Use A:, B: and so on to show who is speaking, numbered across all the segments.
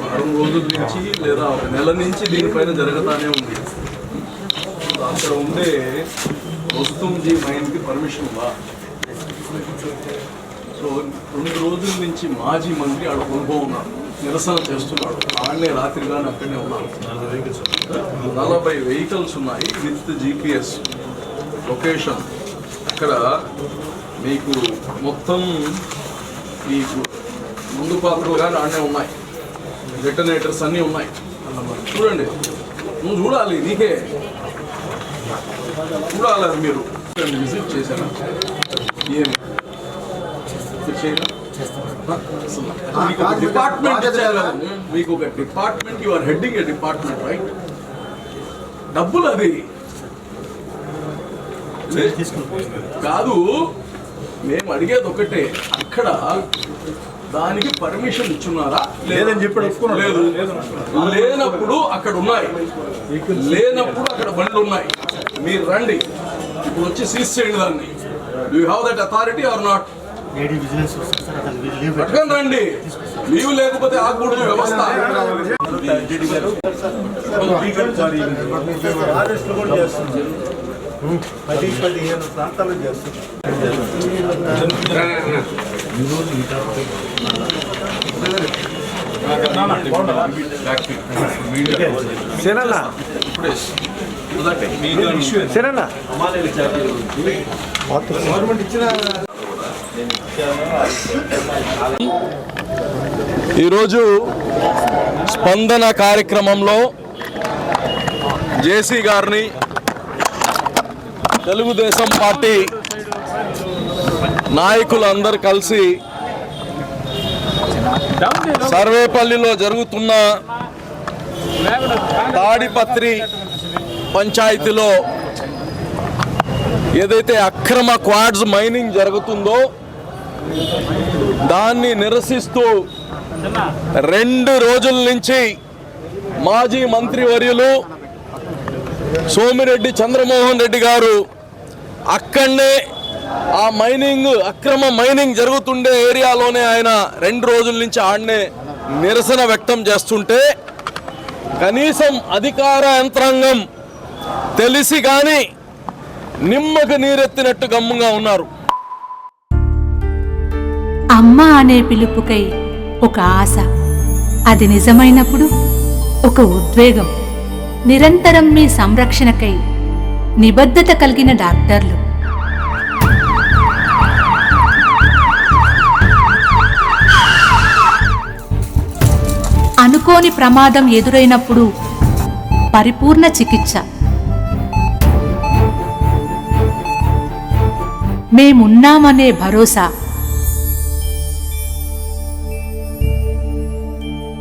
A: వారం రోజుల నుంచి లేదా ఒక నెల నుంచి దీనిపైన జరుగుతానే ఉంది అక్కడ ఉండే వస్తుంది మా ఇంటికి పర్మిషన్ బా సో రెండు రోజుల నుంచి మాజీ మంత్రి ఆడ కొనుగోలు ఉన్నాడు నిరసన చేస్తున్నాడు. ఆడనే రాత్రి కానీ అక్కడనే ఉన్నారు నలభై వెహికల్స్ ఉన్నాయి విత్ జీపీఎస్ లొకేషన్. అక్కడ మీకు మొత్తం మీకు ముందు పాత్రలు కానీ ఆడనే ఉన్నాయి. డెటనేటర్స్ అన్నీ ఉన్నాయి. చూడండి. నువ్వు చూడాలి నీకే. చూడాలి అది మీరు. విజిట్ చేశాను. ఏమి? చేయరా? మీకు ఒక డిపార్ట్మెంట్. మీకు ఒక department you are heading a department right డబ్బులు అది కాదు మేము అడిగేది ఒకటే. అక్కడ దానికి పర్మిషన్ ఇచ్చున్నారా?
B: లేదని ఒప్పుకున్నాడు.
A: లేదు లేనప్పుడు అక్కడ ఉన్నాయి. లేనప్పుడు అక్కడ బండ్లు ఉన్నాయి. మీరు రండి. ఇప్పుడు వచ్చి సీజ్ చేయండి దాన్ని. You have that authority or not
C: lady vigilance వస్తుంది సార్ అతను లీవ్
A: పట్టుకొని రండి. లీవ్ లేకపోతే ఆగకూడదు వ్యవస్థ.
B: పది చేస్తున్నారు గవర్నమెంట్ ఇచ్చిన
A: ఈరోజు స్పందన కార్యక్రమంలో జేసీ గారిని తెలుగుదేశం పార్టీ నాయకులందరూ కలిసి సర్వేపల్లిలో జరుగుతున్న తాడిపత్రి పంచాయతీలో ఏదైతే అక్రమ క్వాడ్స్ మైనింగ్ జరుగుతుందో దాన్ని నిరసిస్తూ రెండు రోజుల నుంచి మాజీ మంత్రివర్యులు సోమిరెడ్డి చంద్రమోహన్ రెడ్డి గారు అక్కడనే ఆ మైనింగ్ అక్రమ మైనింగ్ జరుగుతుండే ఏరియాలోనే ఆయన రెండు రోజుల నుంచి ఆడనే నిరసన వ్యక్తం చేస్తుంటే కనీసం అధికార యంత్రాంగం తెలిసి కానీ నిమ్మకు నీరెత్తినట్టు గమ్ముగా ఉన్నారు.
D: అమ్మ అనే పిలుపుకై ఒక ఆశ. అది నిజమైనప్పుడు ఒక ఉద్వేగం. నిరంతరం మీ సంరక్షణకై నిబద్ధత కలిగిన డాక్టర్లు. అనుకోని ప్రమాదం ఎదురైనప్పుడు పరిపూర్ణ చికిత్స. మేమున్నామనే భరోసా.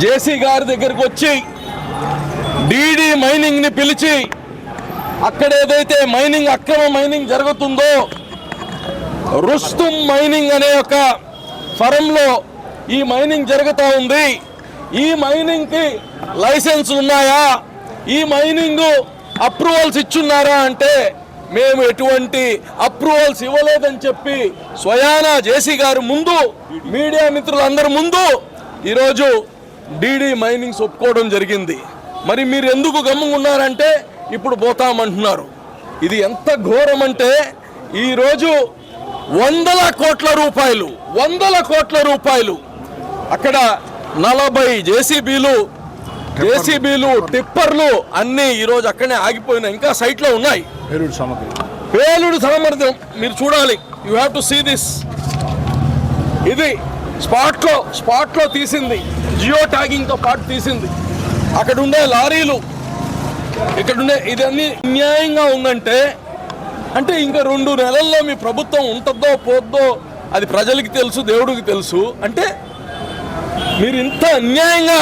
A: జేసీ గారి దగ్గరికి వచ్చి డీడీ మైనింగ్ని పిలిచి అక్కడ ఏదైతే మైనింగ్ అక్రమ మైనింగ్ జరుగుతుందో రుస్తుం మైనింగ్ అనే ఒక ఫరంలో ఈ మైనింగ్ జరుగుతూ ఉంది. ఈ మైనింగ్కి లైసెన్స్ ఉన్నాయా? ఈ మైనింగ్ అప్రూవల్స్ ఇచ్చున్నారా అంటే మేము ఎటువంటి అప్రూవల్స్ ఇవ్వలేదని చెప్పి స్వయానా జేసీ గారు ముందు మీడియా మిత్రులందరి ముందు ఈరోజు డీడీ మైనింగ్స్ ఒప్పుకోవడం జరిగింది. మరి మీరు ఎందుకు గమ్ముగా ఉన్నారంటే ఇప్పుడు పోతామంటున్నారు. ఇది ఎంత ఘోరం అంటే ఈరోజు వందల కోట్ల రూపాయలు వందల కోట్ల రూపాయలు. అక్కడ నలభై జేసీబీలు జేసీబీలు టిప్పర్లు అన్నీ ఈరోజు అక్కడనే ఆగిపోయినాయి. ఇంకా సైట్లో ఉన్నాయి.
B: పేరుడు సామగ్రి.
A: పేలుడు సామర్థ్యం మీరు చూడాలి. You have to see this ఇది స్పాట్లో స్పాట్లో తీసింది. జియో ట్యాగింగ్తో పాటు తీసింది. అక్కడ ఉండే లారీలు ఇక్కడ ఉండే ఇదన్నీ అన్యాయంగా ఉందంటే అంటే ఇంకా రెండు నెలల్లో మీ ప్రభుత్వం ఉంటుందో పోద్దో అది ప్రజలకి తెలుసు దేవుడికి తెలుసు. అంటే మీరు ఇంత అన్యాయంగా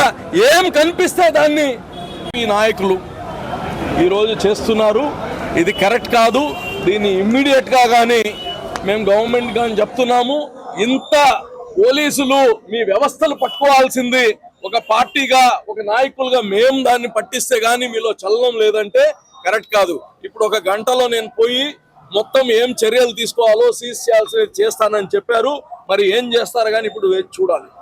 A: ఏం కనిపిస్తే దాన్ని ఈ నాయకులు ఈరోజు చేస్తున్నారు. ఇది కరెక్ట్ కాదు. దీన్ని ఇమ్మీడియట్గా కానీ మేము గవర్నమెంట్ కానీ చెప్తున్నాము. ఇంత పోలీసులు మీ వ్యవస్థలు పట్టుకోవాల్సింది. ఒక పార్టీగా ఒక నాయకులుగా మేము దాన్ని పట్టిస్తే కానీ మీలో చలనం లేదంటే కరెక్ట్ కాదు. ఇప్పుడు ఒక గంటలో నేను పోయి మొత్తం ఏం చర్యలు తీసుకోవాలో సీజ్ చేయాల్సి చేస్తానని చెప్పారు. మరి ఏం చేస్తారు కానీ ఇప్పుడు చూడాలి.